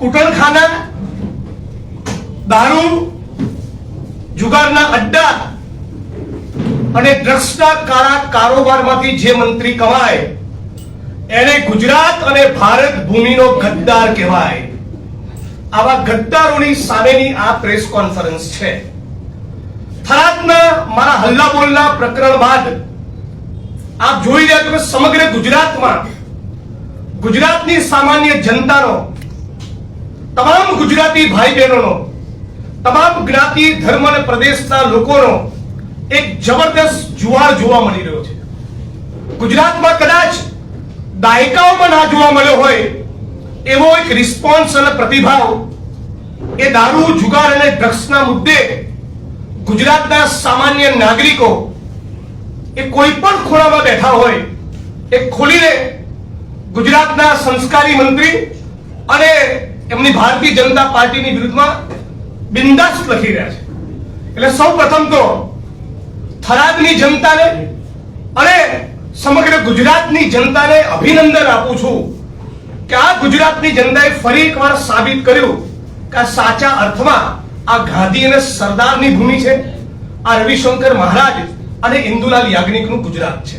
કુટણખાના દારૂ, જુગારના અડ્ડા અને ડ્રગ્સના કાળા કારોબારમાંથી જે મંત્રી કમાય, એને ગુજરાત અને ભારત ભૂમિનો ગદ્દાર કહેવાય. આવા ગદ્દારોની સામેની આ પ્રેસ કોન્ફરન્સ છે. થરાદના મારા હલ્લા બોલના પ્રકરણ બાદ આપ જોઈ રહ્યા છો સમગ્ર ગુજરાતમાં ગુજરાતની સામાન્ય જનતાનો તમામ ગુજરાતી ભાઈ બહેનોનો તમામ જ્ઞાતિ, ધર્મ અને પ્રદેશના લોકોનો એક જબરદસ્ત જુવાળ જોવા મળી રહ્યો છે. ગુજરાતમાં કદાચ દાયકાઓમાં ના જોવા મળ્યો હોય, એવો એક રિસ્પોન્સ અને પ્રતિભાવ એ દારૂ, જુગાર અને ડ્રગ્સના મુદ્દે ગુજરાતના સામાન્ય નાગરિકો એ કોઈ પણ ખૂણામાં બેઠા હોય, એ ખોલીને ગુજરાતના સંસ્કારી મંત્રી અને એમની ભારતીય જનતા પાર્ટીની વિરુદ્ધમાં બિંદાસ લખી રહ્યા છે. એટલે સૌ પ્રથમ તો થરાદની જનતાને અને સમગ્ર ગુજરાતની જનતાને અભિનંદન આપું છું કે આ ગુજરાતની જનતાએ ફરી એકવાર સાબિત કર્યું કે આ સાચા અર્થમાં આ ગાંધી અને સરદારની ભૂમિ છે. આ રવિશંકર મહારાજ અને ઇન્દુલાલ યાજ્ઞિકનું ગુજરાત છે.